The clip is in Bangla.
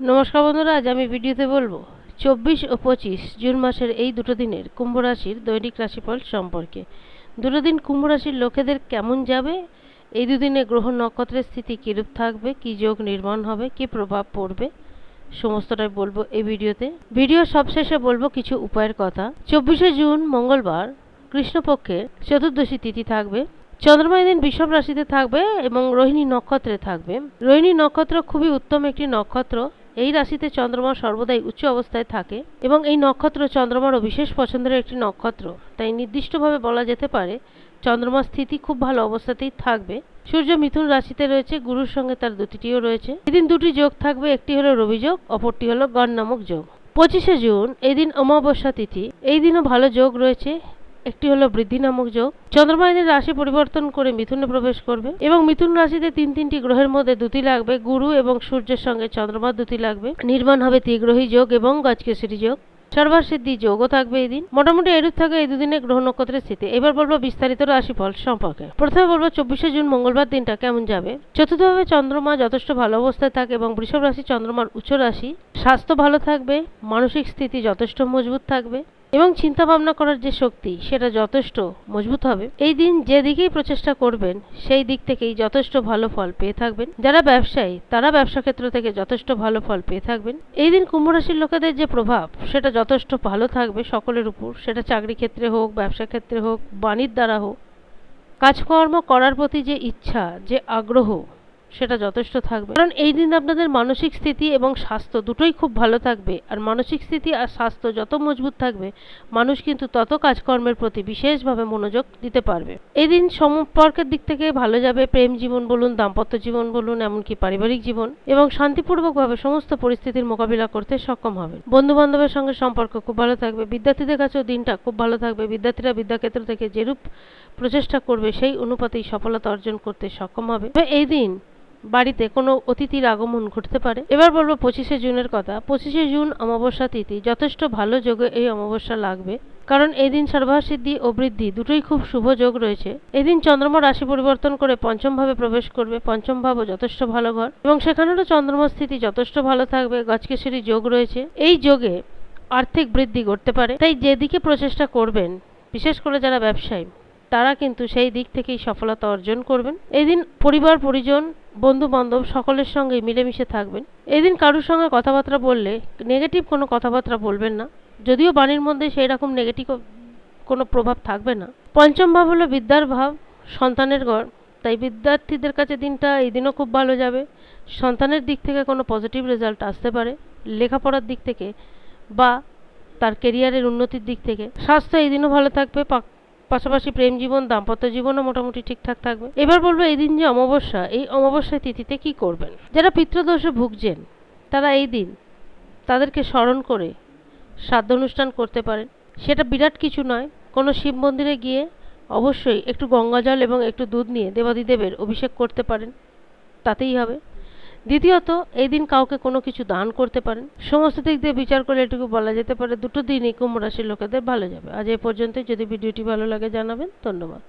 নমস্কার বন্ধুরা, আজ আমি ভিডিওতে বলব, চব্বিশ ও পঁচিশ জুন মাসের এই দুটো দিনের কুম্ভ রাশির দৈনিক রাশিফল সম্পর্কে। দুটো দিন কুম্ভ রাশির লোকেদের কেমন যাবে, এই দুদিনে গ্রহ নক্ষত্রের স্থিতি কীরূপ থাকবে, কী যোগ নির্মাণ হবে, কী প্রভাব পড়বে, সমস্তটাই বলব এই ভিডিওতে। ভিডিও সবশেষে বলব কিছু উপায়ের কথা। চব্বিশে জুন, মঙ্গলবার, কৃষ্ণপক্ষের চতুর্দশী তিথি থাকবে, চন্দ্রমা এদিন বিষব রাশিতে থাকবে এবং রোহিণী নক্ষত্রে থাকবে। রোহিণী নক্ষত্র খুবই উত্তম একটি নক্ষত্র। এই রাশিতে চন্দ্রমা সর্বদাই উচ্চ অবস্থায় থাকে এবং এই নক্ষত্র চন্দ্রমারও বিশেষ পছন্দের একটি নক্ষত্র। তাই নির্দিষ্টভাবে বলা যেতে পারে, চন্দ্রমার স্থিতি খুব ভালো অবস্থাতেই থাকবে। সূর্য মিথুন রাশিতে রয়েছে, গুরুর সঙ্গে তার দুটিটিও রয়েছে। এদিন দুটি যোগ থাকবে, একটি হলো রবি যোগ, অপরটি হলো গণ নামক যোগ। পঁচিশে জুন এই দিন অমাবস্যা তিথি। এই দিনও ভালো যোগ রয়েছে। একটি হলো বৃদ্ধি নামক যোগ। চন্দ্রমা এদের রাশি পরিবর্তন করে মিথুনে প্রবেশ করবে এবং মিথুন রাশিতে তিন তিনটি গ্রহের মধ্যে দুটি লাগবে, গুরু এবং সূর্যের সঙ্গে চন্দ্রমা দুটি লাগবে। নির্মাণ হবে ত্রিগ্রহী যোগ এবং গাছকেশরী যোগ। সর্বাসিদ্ধি যোগও থাকবে এই দিন মোটামুটি এরূপ থাকে এই দুদিনে গ্রহ নক্ষত্রের স্থিতি। এবার বলব বিস্তারিত রাশিফল সম্পর্কে। প্রথমে বলব চব্বিশে জুন মঙ্গলবার দিনটা কেমন যাবে? চতুর্থভাবে চন্দ্রমা যথেষ্ট ভালো অবস্থায় থাকে এবং বৃষভ রাশি চন্দ্রমার উচ্চ রাশি। স্বাস্থ্য ভালো থাকবে, মানসিক স্থিতি যথেষ্ট মজবুত থাকবে। এবং চিন্তা ভাবনা করার যে শক্তি, সেটা যথেষ্ট মজবুত হবে। এই দিন যেদিকেই প্রচেষ্টা করবেন, সেই দিক থেকেই যথেষ্ট ভালো ফল পেয়ে থাকবেন। যারা ব্যবসায়ী, তারা ব্যবসা ক্ষেত্র থেকে যথেষ্ট ভালো ফল পেয়ে থাকবেন। এই দিন কুম্ভ রাশির লোকেদের যে প্রভাব, সেটা যথেষ্ট ভালো থাকবে সকলের উপর। সেটা চাকরি ক্ষেত্রে হোক, ব্যবসা ক্ষেত্রে হোক, বাণীর দ্বারা হোক। কাজকর্ম করার প্রতি যে ইচ্ছা, যে আগ্রহ সেটা যথেষ্ট থাকবে। কারণ এই দিন আপনাদের মানসিক স্থিতি এবং স্বাস্থ্য দুটোই খুব ভালো থাকবে। আর মানসিক স্থিতি আর স্বাস্থ্য যত মজবুত থাকবে, মানুষ কিন্তু তত কাজকর্মের প্রতি বিশেষভাবে মনোযোগ দিতে পারবে। এই দিন সম্পর্কের দিক থেকে ভালো যাবে। প্রেম জীবন বলুন, দাম্পত্য জীবন বলুন, এমনকি পারিবারিক জীবন এবং শান্তিপূর্বকভাবে সমস্ত পরিস্থিতির মোকাবিলা করতে সক্ষম হবে বন্ধু বান্ধবের সঙ্গে সম্পর্ক খুব ভালো থাকবে। বিদ্যার্থীদের কাছেও দিনটা খুব ভালো থাকবে। বিদ্যার্থীরা বিদ্যাক্ষেত্র থেকে যেরূপ প্রচেষ্টা করবে, সেই অনুপাতেই সফলতা অর্জন করতে সক্ষম হবে। এই দিন বাড়িতে কোনো অতিথির আগমন ঘটতে পারে? এবার বলব পঁচিশে জুনের কথা। পঁচিশে জুন অমাবস্যা তিথি। যথেষ্ট ভালো যোগে এই অমাবস্যা লাগবে। কারণ এই দিন সর্বাসিদ্ধি ও বৃদ্ধি দুটোই খুব শুভ যোগ রয়েছে। এদিন চন্দ্রমা রাশি পরিবর্তন করে পঞ্চম ভাবে প্রবেশ করবে। পঞ্চম ভাবও যথেষ্ট ভালো ঘর। এবং সেখানেরও চন্দ্রমা স্থিতি যথেষ্ট ভালো থাকবে। গজকেশরী যোগ রয়েছে। এই যোগে আর্থিক বৃদ্ধি ঘটতে পারে। তাই যেদিকে প্রচেষ্টা করবেন, বিশেষ করে যারা ব্যবসায়ী তারা কিন্তু সেই দিক থেকেই সফলতা অর্জন করবেন। এদিন পরিবার, পরিজন বন্ধু বান্ধব সকলের সঙ্গে মিলেমিশে থাকবেন। এদিন কারোর সঙ্গে কথাবার্তা বললে নেগেটিভ কোনো কথাবার্তা বলবেন না। যদিও বাণীর মধ্যে সেই রকম নেগেটিভ কোনো প্রভাব থাকবে না। পঞ্চম ভাব হলো বিদ্যার ভাব, সন্তানের গড়। তাই বিদ্যার্থীদের কাছে দিনটা এই দিনও খুব ভালো যাবে। সন্তানের দিক থেকে কোনো পজিটিভ রেজাল্ট আসতে পারে। লেখাপড়ার দিক থেকে বা তার কেরিয়ারের উন্নতির দিক থেকে। স্বাস্থ্য এই দিনও ভালো থাকবে পাশাপাশি প্রেম জীবন, দাম্পত্য জীবনও মোটামুটি ঠিকঠাক থাকবে। এবার বলব এই দিন যে অমাবস্যা, এই অমাবস্যায় তিথিতে কি করবেন? যারা পিতৃদোষে ভুগছেন, তারা এই দিন তাদেরকে স্মরণ করে শ্রাদ্ধ অনুষ্ঠান করতে পারেন। সেটা বিরাট কিছু নয়, কোনো শিব মন্দিরে গিয়ে অবশ্যই একটু গঙ্গাজল এবং একটু দুধ নিয়ে দেবাদিদেবের অভিষেক করতে পারেন। তাতেই হবে। দ্বিতীয়ত, এই দিন কাউকে কোনো কিছু দান করতে পারেন। সমস্ত দিক দিয়ে বিচার করলে এটুকু বলা যেতে পারে, দুটো দিনই কুম্ভ রাশির লোকেদের ভালো যাবে। আজ এ পর্যন্তই। যদি ভিডিওটি ভালো লাগে জানাবেন, ধন্যবাদ।